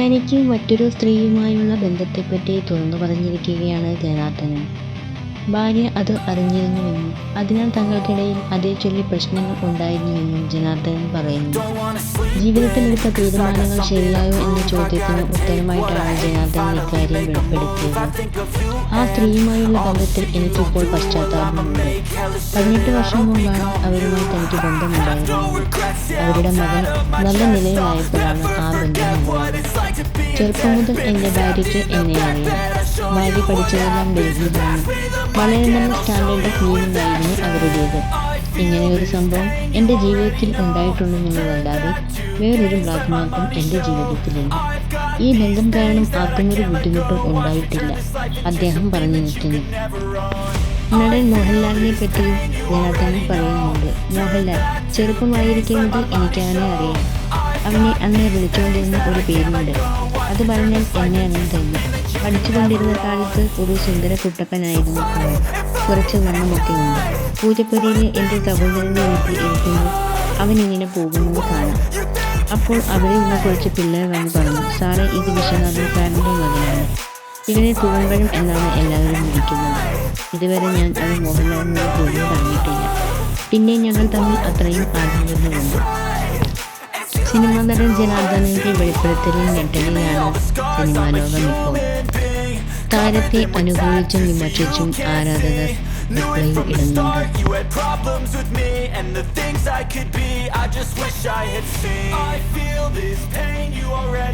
തനിക്ക് മറ്റൊരു സ്ത്രീയുമായുള്ള ബന്ധത്തെപ്പറ്റി തുറന്നു പറഞ്ഞിരിക്കുകയാണ് ജനാർദ്ദനൻ. ഭാര്യ അത് അറിഞ്ഞിരുന്നുവെന്നും അതിനാൽ തങ്ങൾക്കിടയിൽ അതേ ചൊല്ലി പ്രശ്നങ്ങൾ ഉണ്ടായിരുന്നുവെന്നും ജനാർദ്ദനൻ പറയുന്നു. ജീവിതത്തിലെടുത്ത തീരുമാനങ്ങൾ ശരിയായോ എന്ന ചോദ്യത്തിന് ഉത്തരമായിട്ടാണ് ജനാർദ്ദനൻ ഇക്കാര്യം വെളിപ്പെടുത്തിയത്. ആ സ്ത്രീയുമായുള്ള ബന്ധത്തിൽ എനിക്കിപ്പോൾ പശ്ചാത്താപമുണ്ട്. പതിനെട്ട് വർഷം മുമ്പാണ് അവരുമായി തനിക്ക് ബന്ധമുണ്ടായിരുന്നത്. അവരുടെ മകൻ നല്ല നിലയിലായപ്പോഴാണ് ആ ബന്ധം. ചെറുപ്പം മുതൽ എന്റെ ഭാര്യയ്ക്ക് എന്നെ അറിയാം. ഭാര്യ പഠിച്ചതെല്ലാം ഡൽഹിയിലാണ്. വളരെ നല്ല സ്റ്റാൻഡേർഡ് ഓഫ് ലിവിങ് ആയിരുന്നു അവരുടേത്. ഒരു സംഭവം എന്റെ ജീവിതത്തിൽ ഉണ്ടായിട്ടുണ്ടെന്നുള്ളതല്ലാതെ വേറൊരു ബ്ലാക്ക് മാർക്കും എന്റെ ജീവിതത്തിലില്ല. ഈ ബന്ധം കാരണം ആർക്കും ഒരു ബുദ്ധിമുട്ടും ഉണ്ടായിട്ടില്ല അദ്ദേഹം പറഞ്ഞു നിൽക്കുന്നു നടൻ മോഹൻലാലിനെ പറ്റി ജനാർദ്ദനൻ പറയുന്നുണ്ട്. മോഹൻലാൽ ചെറുപ്പമായിരിക്കുന്നത് എനിക്കങ്ങനെ അറിയാം. അവനെ അങ്ങനെ വിളിച്ചുകൊണ്ടിരുന്ന ഒരു പേരുണ്ട്. അത് പറഞ്ഞാൽ എന്നെയാണ് തോന്നി. പഠിച്ചുകൊണ്ടിരുന്ന കാലത്ത് ഒരു സുന്ദര കുട്ടപ്പനായിരുന്നു കുറച്ച് വണ്ണമൊക്കെയുണ്ട്. പൂജപ്പുരയിലെ എന്റെ സഹോദരന്റെ വീട്ടിൽ ഇരിക്കുമ്പോൾ അവനിങ്ങനെ പോകുന്നത് കാണാം. അപ്പോൾ അവിടെയുള്ള കുറച്ച് പിള്ളേർ വന്ന് പറഞ്ഞു "സാറേ ഇത് വിശ്വനാഥൻ സാറിന്റെ മകനാണ്. ഇവനെ തൂവമ്പഴം എന്നാണ് എല്ലാവരും വിളിക്കുന്നത്. ഇതുവരെ ഞാൻ അത് മോഹൻലാലിനോട് പോലും പറഞ്ഞിട്ടില്ല. പിന്നെ ഞങ്ങൾ തമ്മിൽ അത്രയും ആഗ്രഹങ്ങളുണ്ട് സിനിമാ നടൻ ജനാർദ്ദനന്റെ വെളിപ്പെടുത്തലിൽ ഞെട്ടലിലാണ് സിനിമാലോകം ഇപ്പോൾ. താരത്തെ അനുകൂലിച്ചും വിമർശിച്ചും ആരാധകർ റിപ്ലൈ ഇടുന്നുണ്ട്.